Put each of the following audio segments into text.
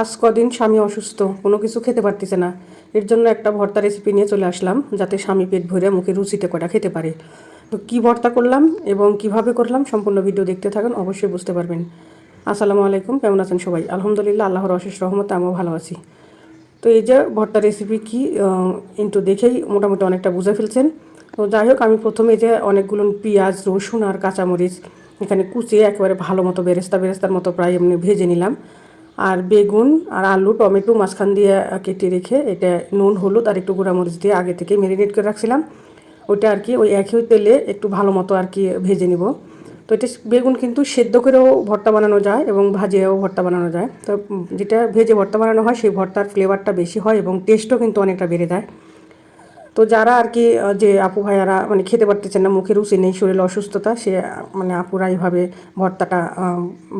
আজ কদিন স্বামী অসুস্থ, কোনো কিছু খেতে পারতেছে না। এর জন্য একটা ভর্তা রেসিপি নিয়ে চলে আসলাম, যাতে স্বামী পেট ভরে মুখে রুচিতে কটা খেতে পারে। তো কী ভর্তা করলাম এবং কীভাবে করলাম সম্পূর্ণ ভিডিও দেখতে থাকুন, অবশ্যই বুঝতে পারবেন। আসসালামু আলাইকুম, কেমন আছেন সবাই? আলহামদুলিল্লাহ, আল্লাহর অশেষ রহমতে আমিও ভালো আছি। তো এই যে ভর্তা রেসিপি কি কিন্তু দেখেই মোটামুটি অনেকটা বুঝে ফেলছেন। তো যাই হোক, আমি প্রথমে যে অনেকগুলো পেঁয়াজ, রসুন আর কাঁচামরিচ এখানে কুচিয়ে একেবারে ভালো মতো বেরেস্তা বেরেস্তার মতো প্রায় এমনি ভেজে নিলাম। আর বেগুন আর আলু, টমেটো মাঝখান দিয়ে কেটে রেখে এটা নুন, হলুদ আর একটু গুঁড়ামরিচ দিয়ে আগে থেকে ম্যারিনেট করে রাখছিলাম। ওইটা আর কি ওই একই তেলে একটু ভালো মতো আর কি ভেজে নিব। তো এটা বেগুন কিন্তু সেদ্ধ করেও ভর্তা বানানো যায় এবং ভাজিয়েও ভর্তা বানানো যায়। তো যেটা ভেজে ভর্তা বানানো হয়, সেই ভর্তার ফ্লেভারটা বেশি হয় এবং টেস্টও কিন্তু অনেকটা বেড়ে যায়। তো যারা আর কি যে আপু ভাইয়ারা মানে খেতে পারতেছেন না, মুখে রুচি নেই, শরীর অসুস্থতা, সে মানে আপুরা এইভাবে ভর্তাটা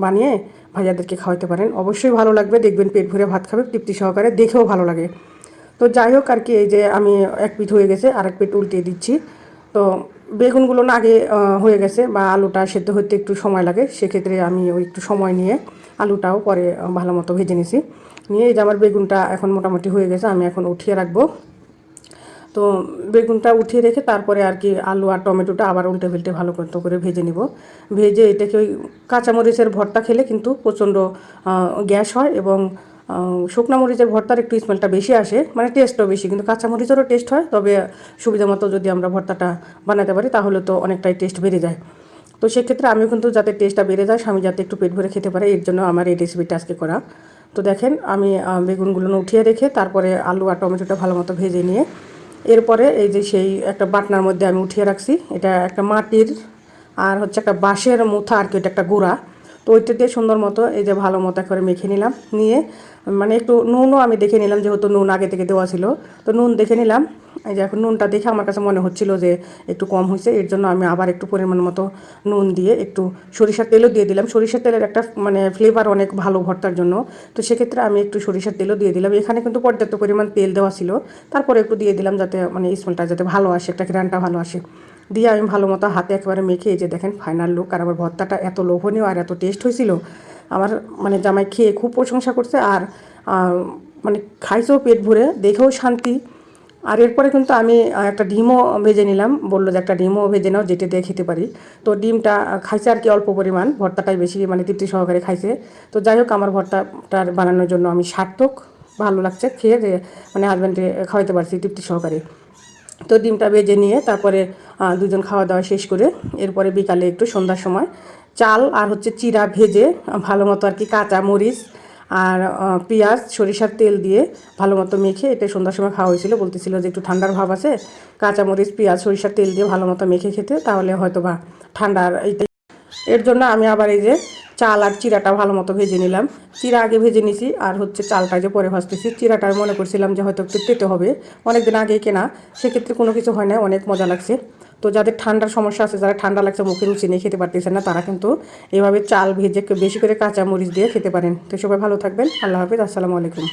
বানিয়ে ভাইয়াদেরকে খাওয়াতে পারেন। অবশ্যই ভালো লাগবে, দেখবেন পেট ভরে ভাত খাবে, তৃপ্তি সহকারে, দেখেও ভালো লাগে। তো যাই হোক আর কি, এই যে আমি এক পিঠ হয়ে গেছে আর এক পিঠ উল্টিয়ে দিচ্ছি। তো বেগুনগুলো না আগে হয়ে গেছে বা আলুটা সেদ্ধ হতে একটু সময় লাগে, সেক্ষেত্রে আমি ওই একটু সময় নিয়ে আলুটাও পরে ভালো মতো ভেজে নিছি। নিয়ে এই যে আমার বেগুনটা এখন মোটামুটি হয়ে গেছে, আমি এখন উঠিয়ে রাখব। তো বেগুনটা উঠিয়ে রেখে তারপরে আর কি আলু আর টমেটোটা আবার উল্টে ফেলটে ভালো করতে করে ভেজে নিব। ভেজে এটাকে ওই কাঁচামরিচের ভর্তা খেলে কিন্তু প্রচণ্ড গ্যাস হয় এবং শুকনো মরিচের ভর্তার একটু স্মেলটা বেশি আসে মানে টেস্টও বেশি, কিন্তু কাঁচামরিচেরও টেস্ট হয়। তবে সুবিধা মতো যদি আমরা ভর্তাটা বানাতে পারি তাহলে তো অনেকটাই টেস্ট বেড়ে যায়। তো সেক্ষেত্রে আমিও কিন্তু যাতে টেস্টটা বেড়ে যায়, স্বামী যাতে একটু পেট ভরে খেতে পারে, এর জন্য আমার এই রেসিপিটা আজকে করা। তো দেখেন আমি বেগুনগুলো উঠিয়ে রেখে তারপরে আলু আর টমেটোটা ভালো মতো ভেজে নিয়ে এরপরে এই যে সেই একটা বাটনার মধ্যে আমি উঠিয়ে রাখছি। এটা একটা মাটির আর হচ্ছে একটা বাঁশের মুথা আর কি, এটা একটা গোড়া। তো ওইটা দিয়ে সুন্দর মতো এই যে ভালো মতো করে মেখে নিলাম। নিয়ে মানে একটু নুনও আমি দেখে নিলাম, যেহেতু নুন আগে থেকে দেওয়া ছিল। তো নুন দেখে নিলাম। এই যে এখন নুনটা দেখে আমার কাছে মনে হচ্ছিল যে একটু কম হয়েছে, এর জন্য আমি আবার একটু পরিমাণ মতো নুন দিয়ে একটু সরিষার তেলও দিয়ে দিলাম। সরিষার তেলের একটা মানে ফ্লেভার অনেক ভালো ভর্তার জন্য। তো সেক্ষেত্রে আমি একটু সরিষার তেলও দিয়ে দিলাম। এখানে কিন্তু পর্যাপ্ত পরিমাণ তেল দেওয়া ছিল। তারপরে একটু দিয়ে দিলাম যাতে মানে স্মেলটা যাতে ভালো আসে, একটা গ্রানটা ভালো আসে। দিয়ে আমি ভালো মতো হাতে একেবারে মেখে এই যে দেখেন ফাইনাল লুক আর আমার ভর্তাটা এত লোভনীয় আর এত টেস্ট হয়েছিল। আমার মানে জামাই খেয়ে খুব প্রশংসা করছে আর মানে খাইছেও পেট ভরে, দেখেও শান্তি। আর এরপরে কিন্তু আমি একটা ডিমও ভেজে নিলাম। বলল যে একটা ডিমও ভেজে নাও, যেটা দিয়ে খেতে পারি। তো ডিমটা খাইছে আর কি অল্প পরিমাণ। ভর্তাটাই বেশি মানে তৃপ্তি সহকারে খাইছে। তো যাই হোক, আমার ভর্তাটার বানানোর জন্য আমি সার্থক। ভালো লাগছে, খেয়ে মানে হাজব্যান্ডে খাওয়াইতে পারছি তৃপ্তি সহকারে। তো ডিমটা ভেজে নিয়ে তারপরে দুজন খাওয়া দাওয়া শেষ করে এরপরে বিকালে একটু সন্ধ্যার সময় চাল আর হচ্ছে চিরা ভেজে ভালো মতো আর কি কাঁচা মরিচ আর পেঁয়াজ, সরিষার তেল দিয়ে ভালো মতো মেখে এটা সন্ধ্যার সময় খাওয়া হয়েছিল। বলতেছিল যে একটু ঠান্ডার ভাব আছে, কাঁচামরিচ, পেঁয়াজ, সরিষার তেল দিয়ে ভালো মতো মেখে খেতে, তাহলে হয়তো বা ঠান্ডার এইটাই। এর জন্য আমি আবার এই যে চাল আর চিরাটা ভালো মতো ভেজে নিলাম। চিরা আগে ভেজে নিছি, আর হচ্ছে চালটা যে পরে ভাজতেছি চিরাটা মনে করছিলাম যে হয়তো একটু তেতে হবে, অনেকদিন আগেই কেনা, সেক্ষেত্রে কোনো কিছু হয় না অনেক মজা লাগছে। তো যাদের ঠান্ডার সমস্যা আছে, যারা ঠান্ডা লাগছে, মুখে রুচি নিয়ে খেতে পারতেছেন না, তারা কিন্তু এভাবে চাল ভেজে বেশি করে কাঁচা মরিচ দিয়ে খেতে পারেন। তো সবাই ভালো থাকবেন। আল্লাহ হাফিজ। আসসালামু আলাইকুম।